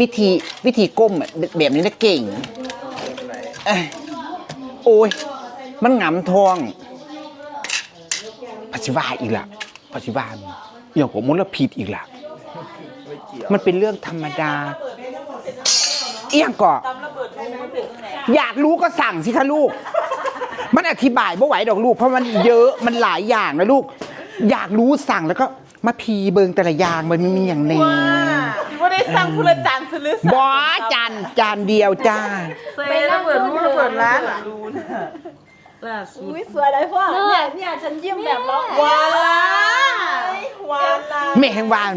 วิธีวิธีก้มแบบนี้นะเก่งเอ้ยโอ้ย มันหงำทองปัจจุบันอีกละปัจจุบันอย่างผมมลพิษอีกละมันเป็นเรื่องธรรมดา เอียงก่ออยากรู้ก็สั่งสิคะลูก มันอธิบายไม่ไหวดอกลูก เพราะมันเยอะมันหลายอย่างนะลูก อยากรู้สั่งแล้วก็ มาพีเบิงแต่ละอย่างมันมีอย่างหนึ่งว่าได้สั่งผู้ละจานซื้อหรือสั่งบอจานจานเดียวจ้าไปนั่งเปิดรูเปิดร้านอะอุ้ยสวยเลยพ่อเนี่ยเนี่ยฉันยิ้มแบบร้องวาลาวาลาแม่แห่งวาน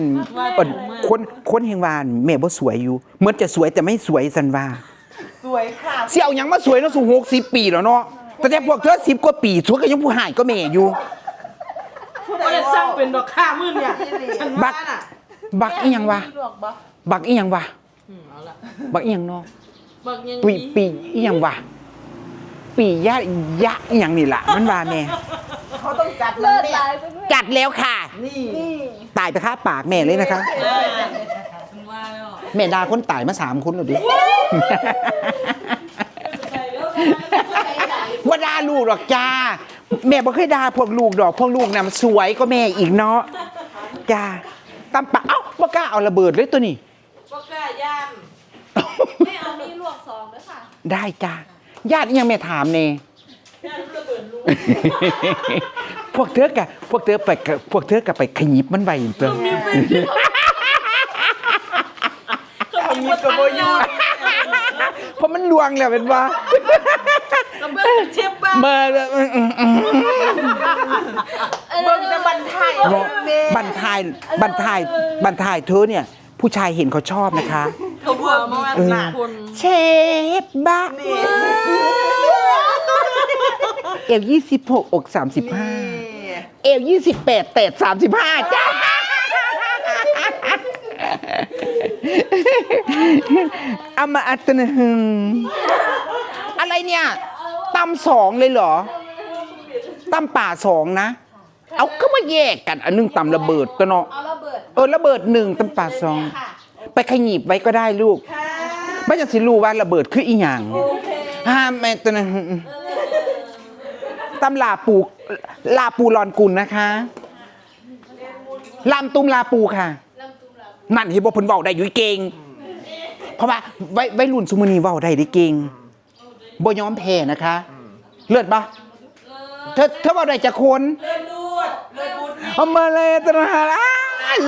เอิ่นคนคนแห่งวานแม่บ่สวยอยู่เหมือนจะสวยแต่ไม่สวยสันว่าสวยค่ะเสี่ยวหยังมาสวยเนาะสูงหกสิบปีแล้วเนาะแต่แต่พวกเธอสิบกว่าปีสวยก็ยังผู้หายก็แม่อยู่ ผู้ใดสั่งเป็นดอกข้ามือเนี่ยฉันบัว่ากน่ะบักอีหยังวะ ลวกบ่บักอีหยังวะเอาละบักอีหยังเนาะบักยังปีปีอีหยังวะ ปียะยะอีหยังนี่ล่ะ มันว่าแม่ เขาต้องจัดเลิมันศเนี่ยลายจัดแล้วค่ะนี่ตายไปค่าปากแม่เลยนะคะแม่ดาคนตายมาสามคนแล้วดิว่าด่าลูกหรอกจ้า แม่บ่เคยด่าพวกลูกดอกพวกลูกน่ะมันสวยก็แม่อีกเนาะจ้าตำปะเอ้าบ่กล้าเอาระเบิดเลยตัวนี้บ่กล้าย่านไม่เอามีลวกซองด้วยค่ะ ได้จ้าญาติยังแม่ถามเน่ย่านระเบิดลูกพวกเธอกะพวกเธอไปกะพวกเธอกะไปขยิบมันไว้ตัวเขามีกระโบยูเพราะมันลวงแล้วเป็นว่ากระ เบื้องเชฟบ้าเบอร์อืมอืมอืมเบิ่งแต่บันไทยบอกบันทายบันทายบันทายเธอเนี่ย ผู้ชายเห็นเขาชอบนะคะ เขาเบื่อมาว่าหนาคนเชฟบ้าเอวยี่สิบหกอกสามสิบห้าเอวยี่สิบแปดเตะสามสิบห้าจ้าเอามาอัตนะหึงอะไรเนี่ย ตำสองเลยเหรอตำป่าสองนะ เอาก็มาแยกกันอันหนึงตำระเบิดตัวเนาะเอาระเบิดเออระเบิดหนึ่งตำป่าสองค่ะไปขยีบไว้ก็ได้ลูกไม่จะสิรู้ว่าระเบิดคืออีหยังห้ามแม่ตัวนั้นตำลาปูลาปูรอนกุลนะคะลำตุ้มลาปูค่ะนั่นเห็นบอกเพิ่นเว้าได้อยู่เก่งเพราะว่าไว้ไว้รุ่นซุมอนีเว้าได้ได้เก่ง บ่ยอมแพ้นะคะ เลิศปะเธอเธอเว้าได้จากคนเลือดลูดเลือดบูดนี่เอามาเลยตระหาอ้า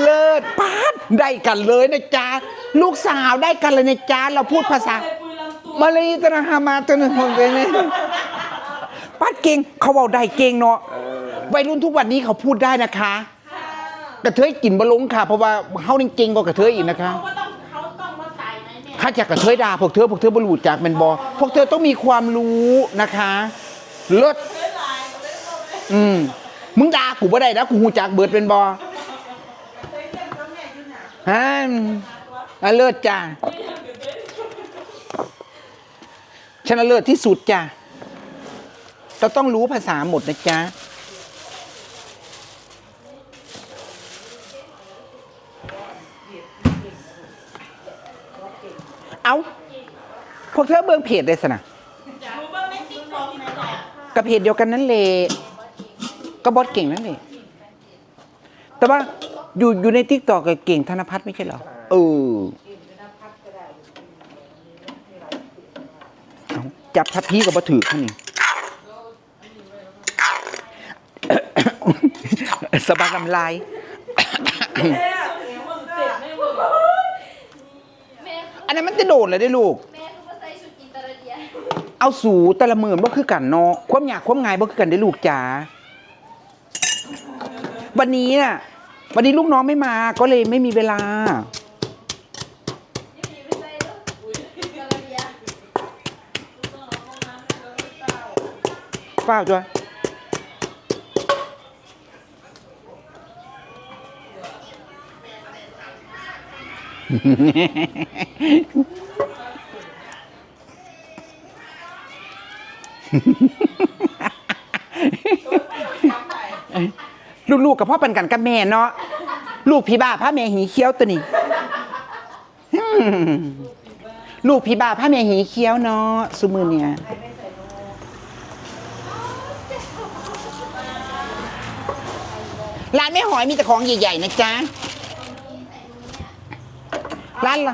เลิศปาดได้กันเลยนะจ๊ะลูกสาวได้กันเลยนะจ๊ะเราพูดภาษาปุยลำตัวมาเลยตระหามาตระหงเลยเนี่ยปาดเก่งเขาเอาได้เก่งเนาะวัยรุ่นทุกวันนี้เขาพูดได้นะคะ กระเทยกินบะลงค่ะ เพราะว่าเขาจริงๆกว่ากระเทยอีกนะคะ เขาต้องเขาต้องมาใส่ ถ้าจากกระเทยด่าพวกเธอพวกเธอบรูจากเป็นบอพวกเธอต้องมีความรู้นะคะเลิศอืมมึงด่ากูบ่ได้นะกูหูจากเบิดเป็นบอฮะอะเลิศจ้าชนะเลิศที่สุดจ้ะเราต้องรู้ภาษาหมดนะจ๊ะ เอา พวกเธอเบิ่งเพจได้สนะรู้บ้างไหมติ๊กต็อกไหนแหละกับเพจเดียวกันนั่นเลยก็บอสเก่งนั่นเลยแต่ว่าอยู่อยู่ในทิกตอกกับเก่งธนพัฒน์ไม่ใช่เหรอเออเอาจับทัพพีกับบถือเขานี่สะบัดน้ำลายแม่อันนั้นมันจะโดดเลยได้ลูก เอาสูแต่ละมือบ่คือกันเนาะความยากความง่ายบ่คือกันได้ลูกจ๋าวันนี้น่ะ วันนี้ลูกน้องไม่มาก็เลยไม่มีเวลายังมีไม่ใส่เด้ออินเตอร์เดียเปล่าจ้ะ ลูกๆกับพ่อเป็นกันกับแม่เนาะลูกพี่บ้าพ่อแม่หีเขี้ยวตัวนี้ลูกพี่บ่าวผ้าเมียหีเคี้ยวเนาะสุมือเนี่ยร้านแม่หอยมีแต่ของใหญ่ๆนะจ๊ะร้านเรา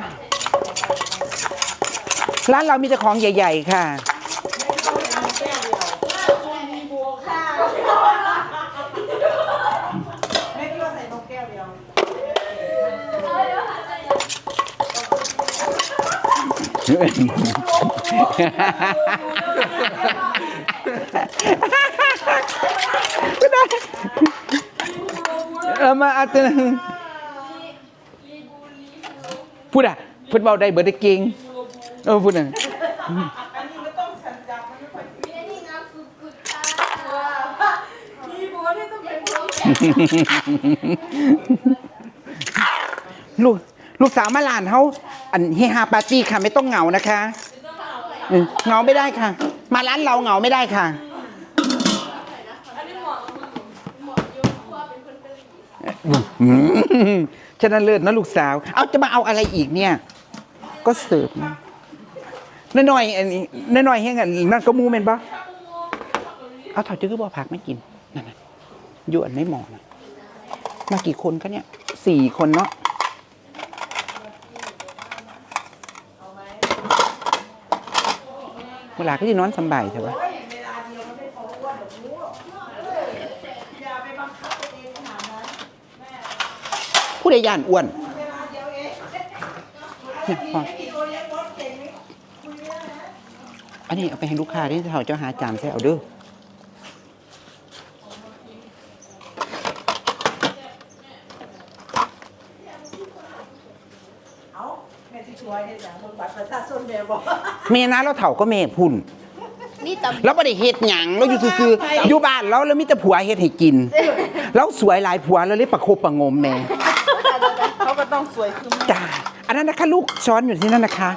ร้านเรามีแต่ของใหญ่ ๆ ค่ะ ไม่คิดว่าใส่นกแก้วเดียว เออมาอาจจะพูดอะพูดเบาได้เบิร์ดได้เก่งเออพูดอะอันะลูกลูกสาวมาหลานเขา อันเฮฮาปาร์ตี้ค่ะ ไม่ต้องเหงานะคะเออเหงาไม่ได้ค่ะ มาร้านเราเหงาไม่ได้ค่ะ อืมฉะนั้นเลิศนะลูกสาว เอาจะมาเอาอะไรอีกเนี่ย ก็เสิร์ฟนะน้อยๆอันนี้น้อยๆเฮงอันนั่นก็มูเมนปะเอาถอดจื้อบ่ผักไม่กินนั่นน่ะอยู่อันไม่หมอนะมากี่คนคะเนี่ยสี่คนเนาะ เวลาก็จะนอนสบายใช่ปะผู้ใดย่านอ้วนเนี่ยพออันนี้เอาไปให้ลูกค้าที่เขาเจ้าหาจานใส่เอาเด้อ เอ้าแม่ที่ช่วยเนี่ยจ้ะบนบัตรประชาชนแม่บอก เมนะ เราเถ่าก็เมพุ่น นี่ตเราไม่ได้เฮ็ดหยังเราอยู่ซื่อๆอยู่บ้านเราแล้วมีแต่ผัวเฮ็ดให้กิน เราสวยหลายผัวเราเลยประคบประหงมแม่เขาก็ต้องสวยคือแม่จ้าอันนั้นนะคะลูกช้อนอยู่ที่นั่นนะคะ